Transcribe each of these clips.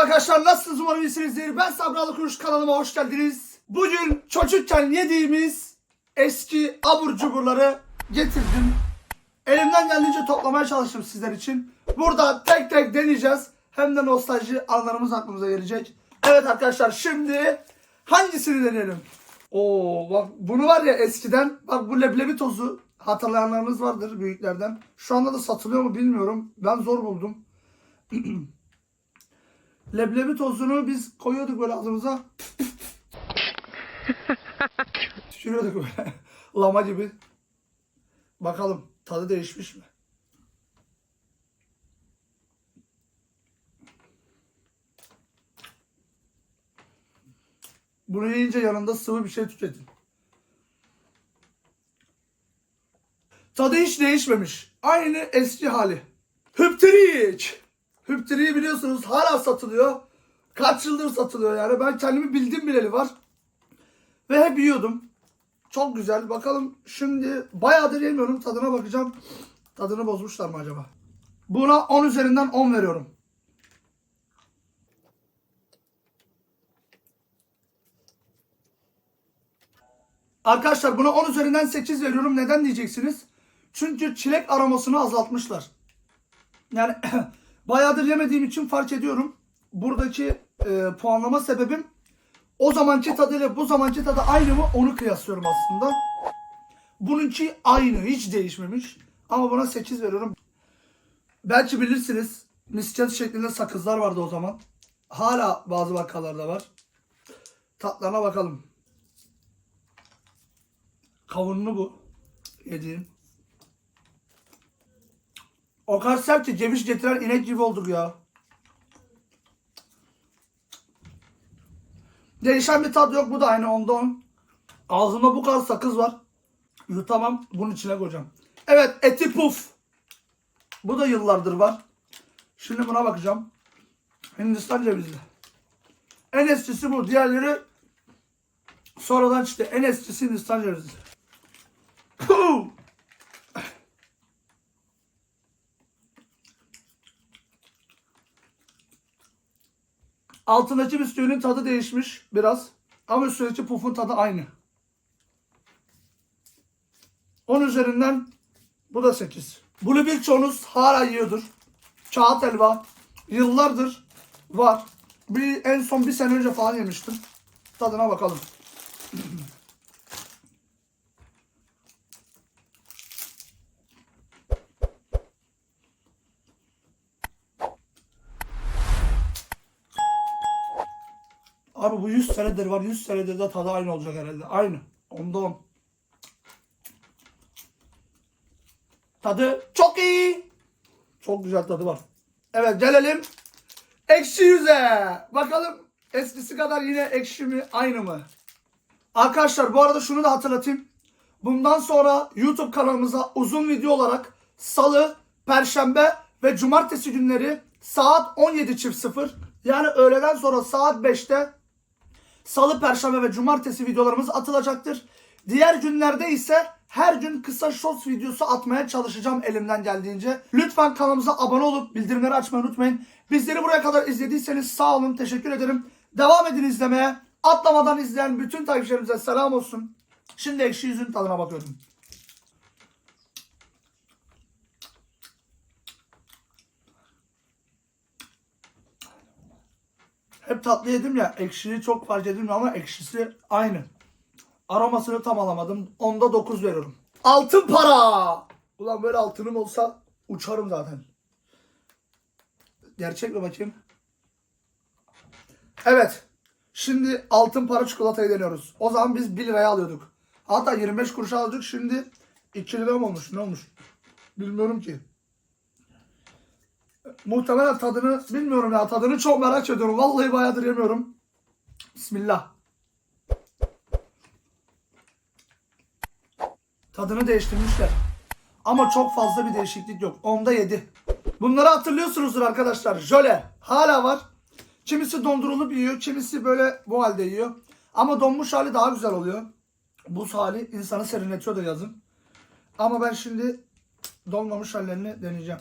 arkadaşlar nasılsınız umarım iyisinizdir. Ben Sabralı Kuruş kanalıma hoş geldiniz. Bugün çocukken yediğimiz eski abur cuburları getirdim. Elimden geldiğince toplamaya çalıştım sizler için. Burada tek tek deneyeceğiz. Hem de nostalji anlarımız aklımıza gelecek. Evet arkadaşlar şimdi hangisini deneyelim? Oo bak bunu var ya eskiden bak bu leblebi tozu hatırlayanlarınız vardır büyüklerden. Şu anda da satılıyor mu bilmiyorum. Ben zor buldum. Leblebi tozunu biz koyuyorduk böyle ağzımıza. Tükürüyorduk böyle. Lama gibi. Bakalım tadı değişmiş mi? Bunu yiyince yanında sıvı bir şey tüketin. Tadı hiç değişmemiş. Aynı eski hali. Hüpterik. Hüpteriği biliyorsunuz hala satılıyor. Kaç yıldır satılıyor yani. Ben kendimi bildim bileli var. Ve hep yiyordum. Çok güzel. Bakalım şimdi bayağıdır yemiyorum. Tadına bakacağım. Tadını bozmuşlar mı acaba? Buna 10 üzerinden 10 veriyorum. Arkadaşlar buna 10 üzerinden 8 veriyorum. Neden diyeceksiniz? Çünkü çilek aromasını azaltmışlar. Yani bayağıdır yemediğim için fark ediyorum. Buradaki e, puanlama sebebim o zamanki tadıyla bu zamanki tadı aynı mı onu kıyaslıyorum aslında. Bununki aynı hiç değişmemiş. Ama buna 8 veriyorum. Belki bilirsiniz misket şeklinde sakızlar vardı o zaman. Hala bazı bakkallarda var. Tatlarına bakalım. Kavunlu bu. Yediğim. O kadar sert ki ceviz getiren inek gibi olduk ya. Değişen bir tat yok bu da aynı onda on. Ağzımda bu kadar sakız var. Yutamam bunun içine koyacağım. Evet eti puf. Bu da yıllardır var. Şimdi buna bakacağım. Hindistan cevizli. En eskisi bu. Diğerleri sonradan çıktı. En eskisi Hindistan cevizi. Puh! Altındaki bisküvinin tadı değişmiş biraz. Ama üstündeki pufun tadı aynı. 10 üzerinden bu da 8. Bunu birçoğunuz hala yiyordur. Kağıt helva. Yıllardır var. Bir, en son bir sene önce falan yemiştim. Tadına bakalım. Abi bu 100 senedir var. 100 senedir de tadı aynı olacak herhalde. Aynı. Onda 10. Tadı çok iyi. Çok güzel tadı var. Evet gelelim ekşi yüze. Bakalım eskisi kadar yine ekşi mi aynı mı? Arkadaşlar bu arada şunu da hatırlatayım. Bundan sonra YouTube kanalımıza uzun video olarak salı, perşembe ve cumartesi günleri saat 17.00 yani öğleden sonra saat 5'te Salı, Perşembe ve Cumartesi videolarımız atılacaktır. Diğer günlerde ise her gün kısa shorts videosu atmaya çalışacağım elimden geldiğince. Lütfen kanalımıza abone olup bildirimleri açmayı unutmayın. Bizleri buraya kadar izlediyseniz sağ olun, teşekkür ederim. Devam edin izlemeye. Atlamadan izleyen bütün takipçilerimize selam olsun. Şimdi ekşi yüzün tadına bakıyorum. Hep tatlı yedim ya ekşiyi çok fark edilmiyor ama ekşisi aynı. Aromasını tam alamadım. Onda 9 veriyorum. Altın para! Ulan böyle altınım olsa uçarım zaten. Gerçek mi bakayım? Evet. Şimdi altın para çikolatayı deniyoruz. O zaman biz 1 liraya alıyorduk. Hatta 25 kuruşa alıyorduk. Şimdi 2 lira mı olmuş? Ne olmuş? Bilmiyorum ki. Muhtemelen tadını bilmiyorum ya. Tadını çok merak ediyorum. Vallahi bayağıdır yemiyorum. Bismillah. Tadını değiştirmişler. Ama çok fazla bir değişiklik yok. Onda 7. Bunları hatırlıyorsunuzdur arkadaşlar. Jöle. Hala var. Kimisi dondurulup yiyor. Kimisi böyle bu halde yiyor. Ama donmuş hali daha güzel oluyor. Buz hali insanı serinletiyor da yazın. Ama ben şimdi donmamış hallerini deneyeceğim.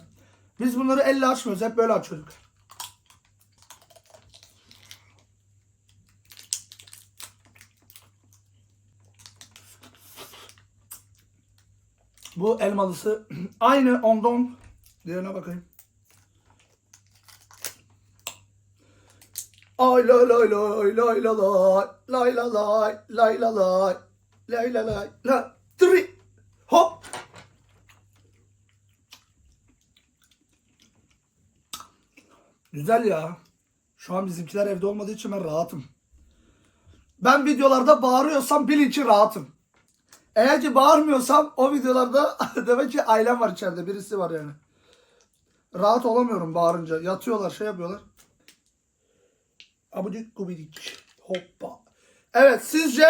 Biz bunları elle açmıyoruz. Hep böyle açıyorduk. Bu elmalısı aynı ondan diğerine bakayım. Ay lay lay lay lay lay lay lay lay lay lay lay lay lay lay lay hop Güzel ya. Şu an bizimkiler evde olmadığı için ben rahatım. Ben videolarda bağırıyorsam bilin ki rahatım. Eğer ki bağırmıyorsam o videolarda demek ki ailem var içeride. Birisi var yani. Rahat olamıyorum bağırınca. Yatıyorlar şey yapıyorlar. Abudik gubidik. Hoppa. Evet sizce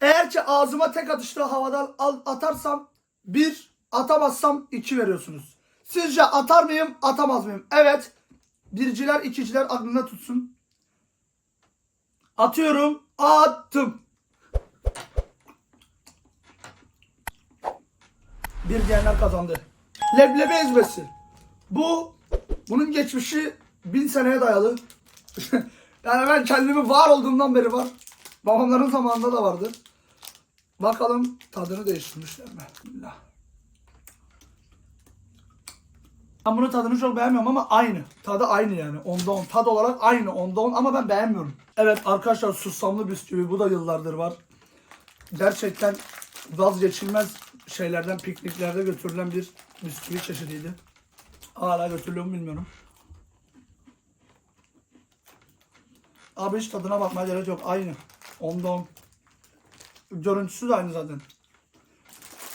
eğer ki ağzıma tek atışta havadan atarsam bir atamazsam iki veriyorsunuz. Sizce atar mıyım atamaz mıyım? Evet. Birciler ikiciler aklında tutsun. Atıyorum. Attım. Bir diyenler kazandı. Leblebi ezmesi. Bu bunun geçmişi bin seneye dayalı. yani ben kendimi var olduğumdan beri var. Babamların zamanında da vardı. Bakalım tadını değiştirmişler mi? Bismillah. Ben bunun tadını çok beğenmiyorum ama aynı. Tadı aynı yani. Onda on. Tad olarak aynı. Onda on ama ben beğenmiyorum. Evet arkadaşlar susamlı bisküvi. Bu da yıllardır var. Gerçekten vazgeçilmez şeylerden pikniklerde götürülen bir bisküvi çeşidiydi. Hala götürülüyor mu bilmiyorum. Abi hiç tadına bakmaya gerek yok. Aynı. Onda on. Görüntüsü de aynı zaten.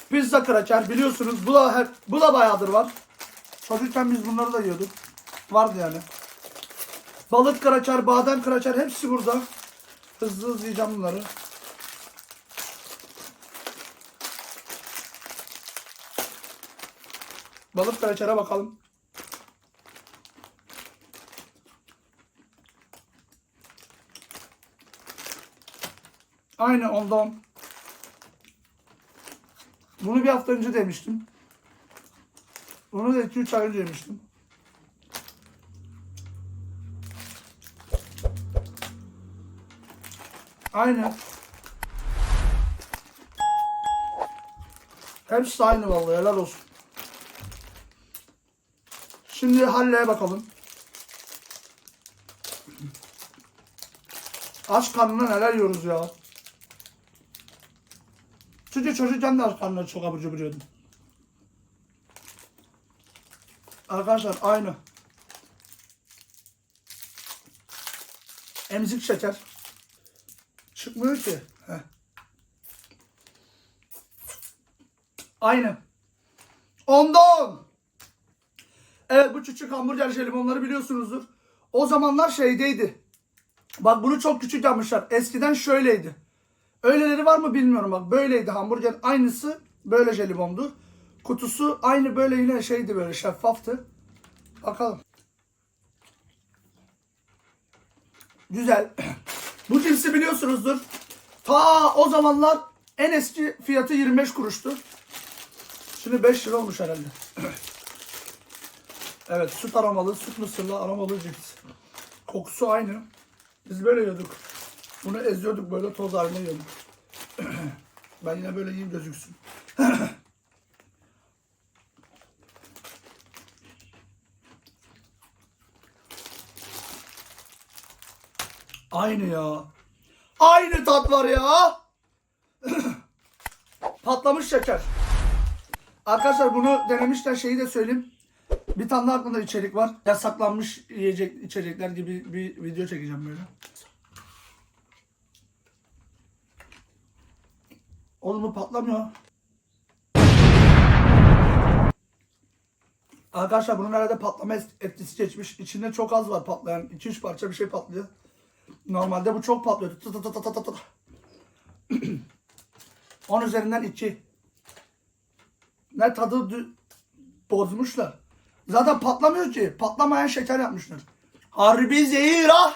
Pizza kraker biliyorsunuz. Bu da hep, bu da bayağıdır var. Çocukken biz bunları da yiyorduk. Vardı yani. Balık kraker, badem kraker hepsi burada. Hızlı hızlı yiyeceğim bunları. Balık krakere bakalım. Aynı ondan. Bunu bir hafta önce demiştim. Bunu da 2-3 ay önce yemiştim. Aynı. Hepsi aynı vallahi helal olsun. Şimdi Halle'ye bakalım. Aç karnına neler yiyoruz ya. Çünkü çocukken de aç karnına çok abur cubur yiyordum. Arkadaşlar aynı. Emzik şeker. Çıkmıyor ki. Heh. Aynı. Ondan. Evet bu küçük hamburger jelibonları biliyorsunuzdur. O zamanlar şeydeydi. Bak bunu çok küçük yapmışlar. Eskiden şöyleydi. Öyleleri var mı bilmiyorum bak. Böyleydi hamburger aynısı böyle jelibondu. Kutusu aynı böyle yine şeydi böyle şeffaftı. Bakalım. Güzel. Bu cinsi biliyorsunuzdur. Ta o zamanlar en eski fiyatı 25 kuruştu. Şimdi 5 lira olmuş herhalde. evet süt aromalı, süt mısırlı aromalı cips. Kokusu aynı. Biz böyle yiyorduk. Bunu eziyorduk böyle toz haline yiyorduk. ben yine böyle yiyeyim gözüksün. Aynı ya. Aynı tat var ya. Patlamış şeker. Arkadaşlar bunu denemişler şeyi de söyleyeyim. Bir tane daha aklımda içerik var. Yasaklanmış yiyecek içecekler gibi bir video çekeceğim böyle. Oğlum bu patlamıyor. Arkadaşlar bunun herhalde patlama etkisi geçmiş. İçinde çok az var patlayan. 2-3 parça bir şey patlıyor. Normalde bu çok patlıyor. Tı tı tı tı tı tı tı. 10 üzerinden 2. Ne tadı bozmuşlar. Zaten patlamıyor ki. Patlamayan şeker yapmışlar. Harbi zehir ah.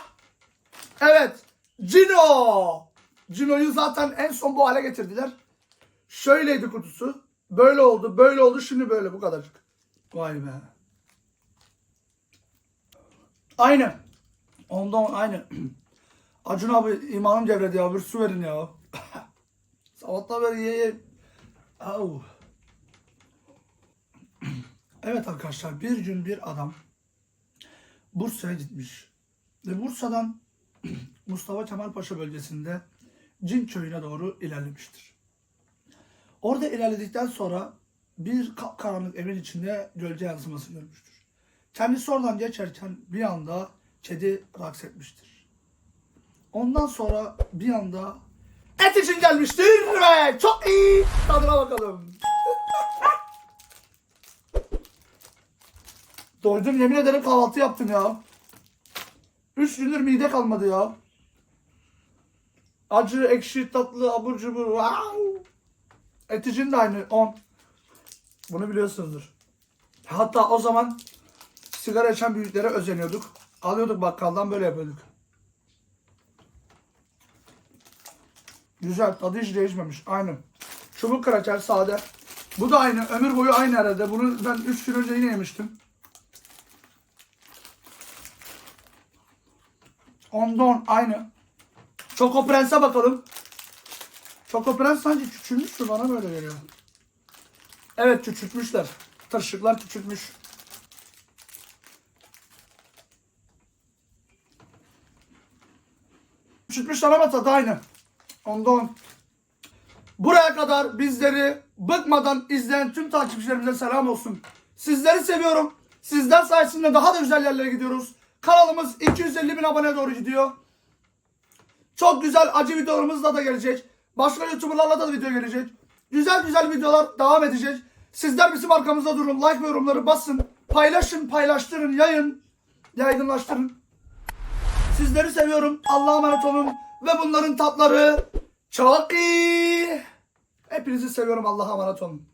Evet. Cino. Cino'yu zaten en son bu hale getirdiler. Şöyleydi kutusu. Böyle oldu, böyle oldu, şimdi böyle bu kadarcık. Vay be. Aynı. Ondan aynı. Acun abi imanım gevredi ya. Bir su verin ya. Sabahtan beri ye ye. Evet arkadaşlar bir gün bir adam Bursa'ya gitmiş. Ve Bursa'dan Mustafa Kemal Paşa bölgesinde Cin köyüne doğru ilerlemiştir. Orada ilerledikten sonra bir ka- karanlık evin içinde gölge yansıması görmüştür. Kendisi oradan geçerken bir anda kedi raks etmiştir. Ondan sonra bir anda et için gelmiştir ve çok iyi tadına bakalım. Doydum yemin ederim kahvaltı yaptım ya. Üç gündür mide kalmadı ya. Acı, ekşi, tatlı, abur cubur. Wow. Eticin de aynı 10. Bunu biliyorsunuzdur. Hatta o zaman sigara içen büyüklere özeniyorduk. Alıyorduk bakkaldan böyle yapıyorduk. Güzel tadı hiç değişmemiş. Aynı. Çubuk kraker sade. Bu da aynı. Ömür boyu aynı herhalde. Bunu ben 3 gün önce yine yemiştim. Ondan aynı. Choco Prens'e bakalım. Choco Prens sanki küçülmüş mü? Bana böyle geliyor. Evet küçültmüşler. Tırşıklar küçültmüş. Küçültmüşler ama tadı aynı. Ondan. Buraya kadar bizleri bıkmadan izleyen tüm takipçilerimize selam olsun. Sizleri seviyorum. Sizler sayesinde daha da güzel yerlere gidiyoruz. Kanalımız 250 bin aboneye doğru gidiyor. Çok güzel acı videolarımızla da gelecek. Başka YouTuber'larla da video gelecek. Güzel güzel videolar devam edecek. Sizler bizim arkamızda durun. Like ve yorumları basın. Paylaşın, paylaştırın, yayın. Yaygınlaştırın. Sizleri seviyorum. Allah'a emanet olun. Ve bunların tatları çok iyi. Hepinizi seviyorum. Allah'a emanet olun.